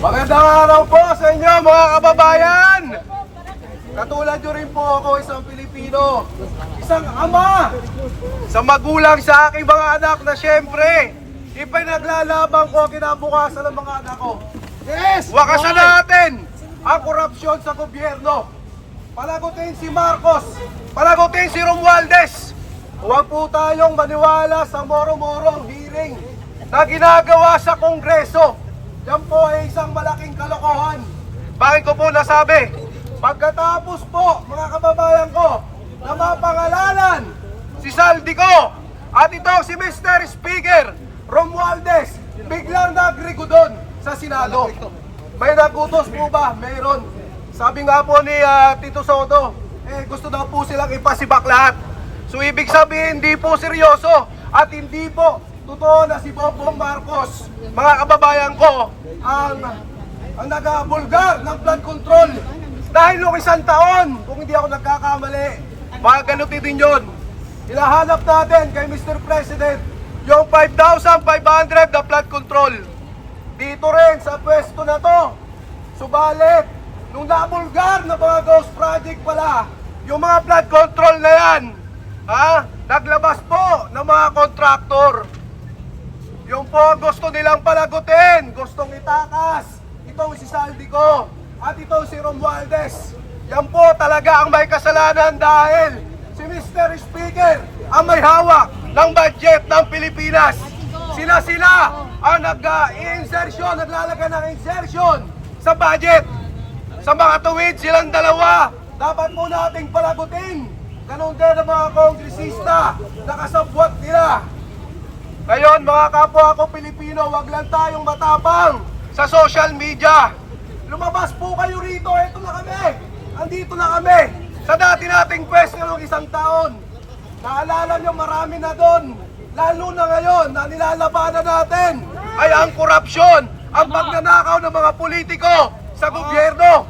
Magandang araw po sa inyo mga kababayan! Katulad nyo rin po ako isang Pilipino, isang ama sa magulang sa aking mga anak na siyempre ipinaglalaban ko ang kinabukasan ng mga anak ko. Yes! Wakasan natin ang korupsyon sa gobyerno. Palagutin si Marcos, palagutin si Romualdez. Huwag po tayong maniwala sa moro-morong hearing na ginagawa sa Kongreso. Yan po ay isang malaking kalokohan. Bakit ko po nasabi? Pagkatapos po, mga kababayan ko, na mapangalanan si Saldico at ito si Mr. Speaker Romualdez, biglang nagrigo doon sa Senado. May nagutos po ba? Meron. Sabi nga po ni ah, Tito Soto, eh gusto daw po silang ipasibak lahat. So ibig sabihin, hindi po seryoso at hindi po totoo na si Bongbong Marcos, mga kababayan ko, ang, ang nagabulgar ng flood control. Dahil noong isang taon, kung hindi ako nagkakamali, mga ganuti din yun. Ilahanap natin kay Mr. President yung 5,500 na flood control. Dito rin sa pwesto na to. Subalit, nung nabulgar na mga ghost project pala, yung mga flood control na yan, ha, naglabas po ng mga kontraktor. Yung po gusto nilang palagutin, gustong itakas. Itong si Saldico at itong si Romualdez. Yan po talaga ang may kasalanan dahil si Mr. Speaker ang may hawak ng budget ng Pilipinas. Sila sila ang nag-insertion, naglalagay ng insertion sa budget. Sa mga tuwid silang dalawa, dapat po nating palagutin. Ganon din ang mga kongresista na kasabwat nila. Ngayon mga kapwa ko Pilipino, wag lang tayong matapang sa social media. Lumabas po kayo rito, eto na kami. Andito na kami. Sa dati nating pwesto ng isang taon. Naalala nyo marami na doon. Lalo na ngayon na nilalabanan natin ay ang korupsyon, ang pagnanakaw ng mga politiko sa gobyerno.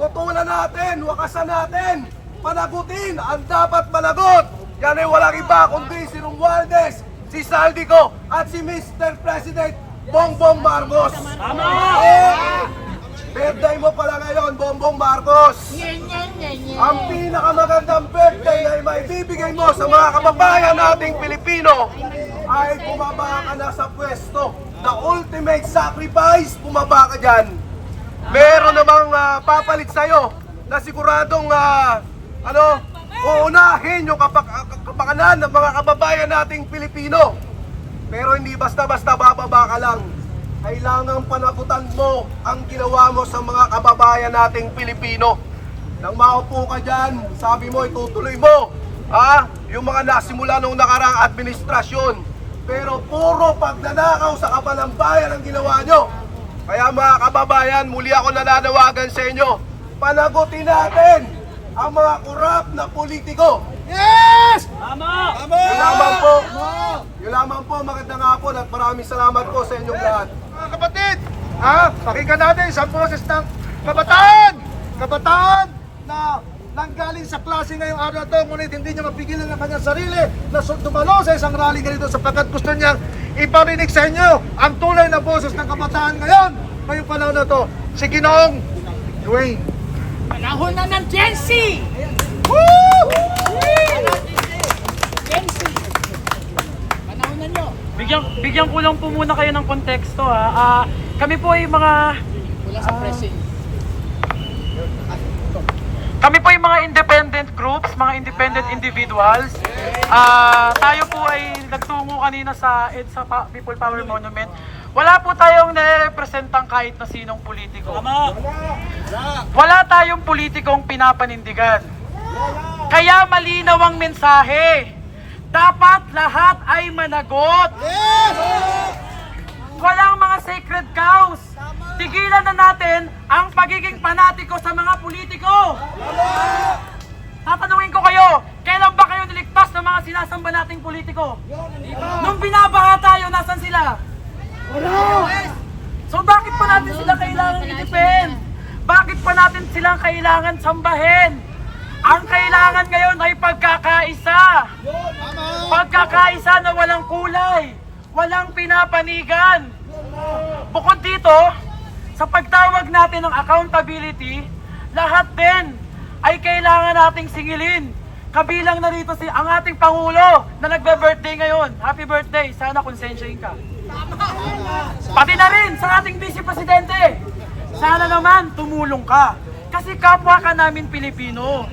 Tutulan natin, wakasan natin, panagutin ang dapat managot. Yan ay walang iba kundi si Romualdez, si Saldico at si Mr. President Bongbong Marcos. Tama! birthday mo pala ngayon, Bongbong Marcos. Ang pinakamagandang birthday na maibibigay mo sa mga kababayan nating Pilipino ay bumaba ka na sa pwesto. The ultimate sacrifice, bumaba ka dyan. Meron namang ah, papalit sa'yo na siguradong ah, ano, uunahin yung kapak kapakanan ng mga kababayan nating Pilipino. Pero hindi basta-basta bababa ka lang. Kailangan panagutan mo ang ginawa mo sa mga kababayan nating Pilipino. Nang maupo ka dyan, sabi mo itutuloy mo. Ha? Yung mga nasimula nung nakarang administrasyon. Pero puro pagnanakaw sa kapalang bayan ang ginawa nyo. Kaya mga kababayan, muli ako nananawagan sa inyo. Panagutin natin ang mga korap na politiko. Yes! Yun lamang po. Yun lamang po, magandang hapon at maraming salamat po sa inyong lahat. Mga kapatid, ha? Pakinggan natin sa boses ng kabataan! Kabataan na nanggaling sa klase ngayong araw na to, ngunit hindi niya mapigilan ang kanyang sarili na dumalo sa isang rally ganito sapagkat gusto niyang iparinig sa inyo ang tulay na boses ng kabataan ngayon, ngayong panahon na to, si Ginoong Dwayne. Panahon na ng Gen Z! Gen Z! Panahon na nyo! Bigyan, bigyan ko lang po muna kayo ng konteksto ha. Ah, kami po ay mga Wala sa pressing. kami po ay mga independent groups, mga independent individuals. Ah, tayo po ay nagtungo kanina sa EDSA People Power Monument. Wala po tayong nare-representang kahit na sinong politiko. Wala tayong politikong pinapanindigan. Kaya malinaw ang mensahe. Dapat lahat ay managot. Walang mga sacred cows. Tigilan na natin ang pagiging panatiko sa mga politiko. Tatanungin ko kayo, kailan ba kayo niligtas ng mga sinasamba nating politiko? Nung binabaha tayo, nasan sila? So bakit pa natin sila kailangan i-defend? Bakit pa natin silang kailangan sambahin? Ang kailangan ngayon ay pagkakaisa. Pagkakaisa na walang kulay, walang pinapanigan. Bukod dito, sa pagtawag natin ng accountability, lahat din ay kailangan nating singilin. Kabilang na rito si ang ating Pangulo na nagbe-birthday ngayon. Happy birthday! Sana konsensyahin ka. Pati na rin sa ating Vice Presidente. Sana naman tumulong ka. Kasi kapwa ka namin Pilipino.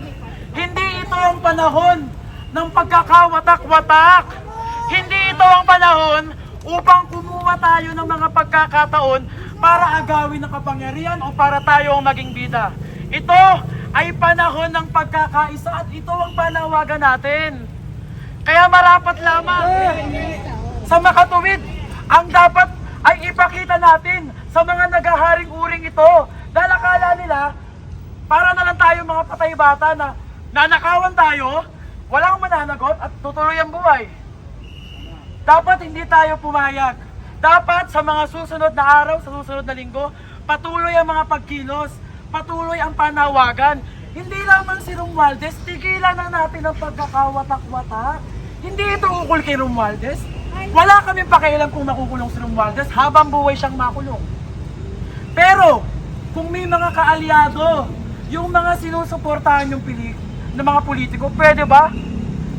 Hindi ito ang panahon ng pagkakawatak-watak. Hindi ito ang panahon upang kumuha tayo ng mga pagkakataon para agawin ng kapangyarihan o para tayo ang maging bida. Ito ay panahon ng pagkakaisa at ito ang panawagan natin. Kaya marapat lamang sa makatuwid ang dapat ay ipakita natin sa mga nagaharing uring ito dahil akala nila para na lang tayo mga patay bata na nanakawan tayo, walang mananagot at tutuloy ang buhay. Dapat hindi tayo pumayag. Dapat sa mga susunod na araw, sa susunod na linggo, patuloy ang mga pagkilos, patuloy ang panawagan. Hindi lamang si Romualdez, tigilan na natin ang pagkakawatak-watak. Hindi ito ukol kay Romualdez. Wala kaming pakialam kung makukulong si Romualdez habang buhay siyang makulong. Pero, kung may mga kaalyado, yung mga sinusuportahan yung pili ng mga politiko, pwede ba?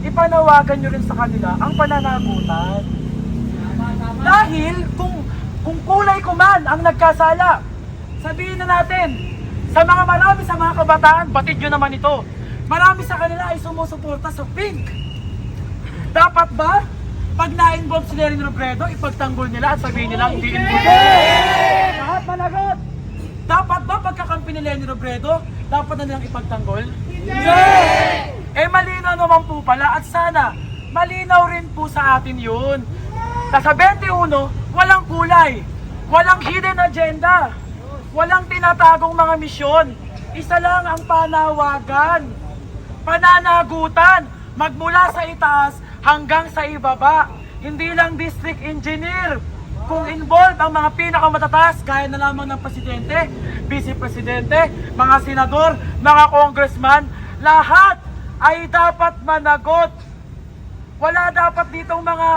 Ipanawagan nyo rin sa kanila ang pananagutan. Dahil kung kung kulay ko man ang nagkasala, sabihin na natin, sa mga marami sa mga kabataan, batid nyo naman ito, marami sa kanila ay sumusuporta sa pink. Dapat ba, pag na-involve si Lerin Robredo, ipagtanggol nila at sabihin nila hindi involved? Lahat managot! Dapat ba pagkakampi ni Lenny Robredo, dapat na nilang ipagtanggol? Hindi! Eh malinaw naman po pala at sana malinaw rin po sa atin yun. Na sa 21, walang kulay, walang hidden agenda, walang tinatagong mga misyon. Isa lang ang panawagan, pananagutan, magmula sa itaas hanggang sa ibaba. Hindi lang district engineer, kung involved ang mga pinakamatataas, gaya na lamang ng presidente, vice presidente, mga senador, mga congressman, lahat ay dapat managot. Wala dapat ditong mga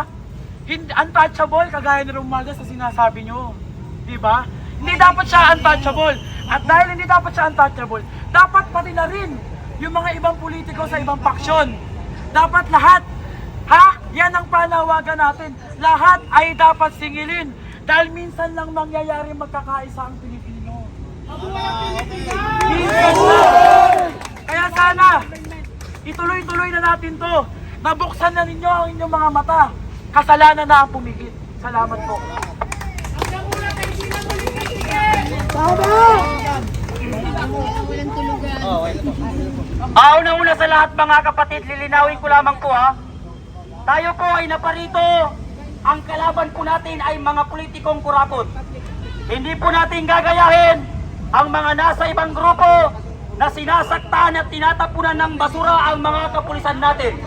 untouchable kagaya ni Romualdez sa sinasabi nyo. Di ba? Hindi dapat siya untouchable. At dahil hindi dapat siya untouchable, dapat pati na rin yung mga ibang politiko sa ibang paksyon. Dapat lahat Ha? Yan ang panawagan natin. Lahat ay dapat singilin. Dahil minsan lang mangyayari magkakaisa ang Pilipino. Minsan lang. Kaya sana, ituloy-tuloy na natin to. Nabuksan na ninyo ang inyong mga mata. Kasalanan na ang pumigit. Salamat po. Ah, una-una sa lahat mga kapatid, lilinawin ko lamang po ha. Tayo po ay naparito. Ang kalaban po natin ay mga politikong kurakot. Hindi po natin gagayahin ang mga nasa ibang grupo na sinasaktan at tinatapunan ng basura ang mga kapulisan natin.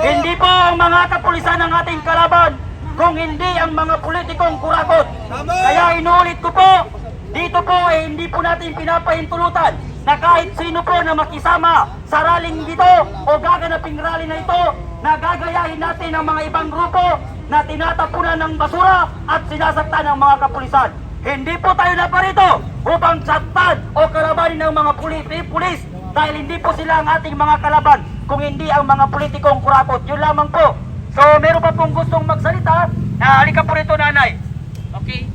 Hindi po ang mga kapulisan ng ating kalaban kung hindi ang mga politikong kurakot. Kaya inuulit ko po, dito po eh, hindi po natin pinapahintulutan na kahit sino po na makisama sa rallying dito o gaganaping rally na ito na gagayahin natin ang mga ibang grupo na tinatapunan ng basura at sinasaktan ng mga kapulisan. Hindi po tayo naparito upang saktan o kalabanin ng mga puli- pulis dahil hindi po sila ang ating mga kalaban kung hindi ang mga politikong kurakot. Yun lamang po. So meron pa pong gustong magsalita. Ah, halika po rito nanay. Okay?